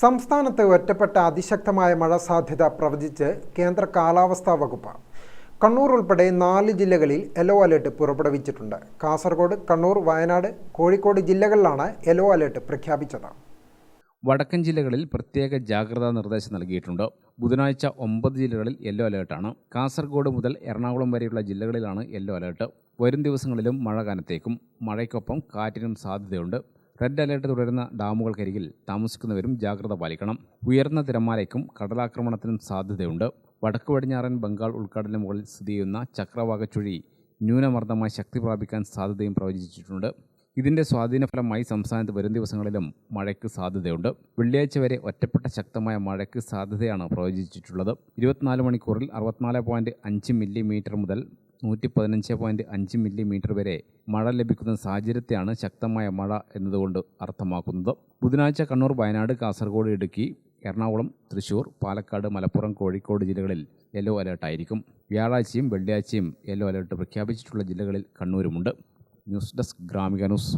സംസ്ഥാനത്ത് ഒറ്റപ്പെട്ട അതിശക്തമായ മഴ സാധ്യത പ്രവചിച്ച് കേന്ദ്ര കാലാവസ്ഥാ വകുപ്പ്. കണ്ണൂർ ഉൾപ്പെടെ നാല് ജില്ലകളിൽ യെല്ലോ അലേർട്ട് പുറപ്പെടുവിച്ചിട്ടുണ്ട്. കാസർഗോഡ് കണ്ണൂർ വയനാട് കോഴിക്കോട് ജില്ലകളിലാണ് യെല്ലോ അലേർട്ട് പ്രഖ്യാപിച്ചത്. വടക്കൻ ജില്ലകളിൽ പ്രത്യേക ജാഗ്രതാ നിർദ്ദേശം നൽകിയിട്ടുണ്ട്. ബുധനാഴ്ച ഒമ്പത് ജില്ലകളിൽ യെല്ലോ അലേർട്ടാണ്. കാസർഗോഡ് മുതൽ എറണാകുളം വരെയുള്ള ജില്ലകളിലാണ് യെല്ലോ അലേർട്ട്. വരും ദിവസങ്ങളിലും മഴ കനത്തേക്കും. മഴയ്ക്കൊപ്പം കാറ്റിനും സാധ്യതയുണ്ട്. റെഡ് അലേർട്ട് തുടരുന്ന ഡാമുകൾക്കരികിൽ താമസിക്കുന്നവരും ജാഗ്രത പാലിക്കണം. ഉയർന്ന തിരമാലയ്ക്കും കടലാക്രമണത്തിനും സാധ്യതയുണ്ട്. വടക്ക് പടിഞ്ഞാറൻ ബംഗാൾ ഉൾക്കടലിന് മുകളിൽ സ്ഥിതി ചെയ്യുന്ന ചക്രവാക ചുഴി ന്യൂനമർദ്ദമായി ശക്തി പ്രാപിക്കാൻ സാധ്യതയും പ്രവചിച്ചിട്ടുണ്ട്. ഇതിന്റെ സ്വാധീനഫലമായി സംസ്ഥാനത്ത് വരും ദിവസങ്ങളിലും മഴയ്ക്ക് സാധ്യതയുണ്ട്. വെള്ളിയാഴ്ച വരെ ഒറ്റപ്പെട്ട ശക്തമായ മഴയ്ക്ക് സാധ്യതയാണ് പ്രവചിച്ചിട്ടുള്ളത്. ഇരുപത്തിനാല് മണിക്കൂറിൽ അറുപത്തിനാല് പോയിന്റ് അഞ്ച് മില്ലിമീറ്റർ മുതൽ നൂറ്റി പതിനഞ്ച് പോയിന്റ് അഞ്ച് മില്ലിമീറ്റർ വരെ മഴ ലഭിക്കുന്ന സാഹചര്യത്തെയാണ് ശക്തമായ മഴ എന്നതുകൊണ്ട് അർത്ഥമാക്കുന്നത്. ബുധനാഴ്ച കണ്ണൂർ വയനാട് കാസർഗോഡ് ഇടുക്കി എറണാകുളം തൃശൂർ പാലക്കാട് മലപ്പുറം കോഴിക്കോട് ജില്ലകളിൽ യെല്ലോ അലേർട്ടായിരിക്കും വ്യാഴാഴ്ചയും വെള്ളിയാഴ്ചയും യെല്ലോ അലേർട്ട് പ്രഖ്യാപിച്ചിട്ടുള്ള ജില്ലകളിൽ കണ്ണൂരുമുണ്ട്. News desk Gramika news.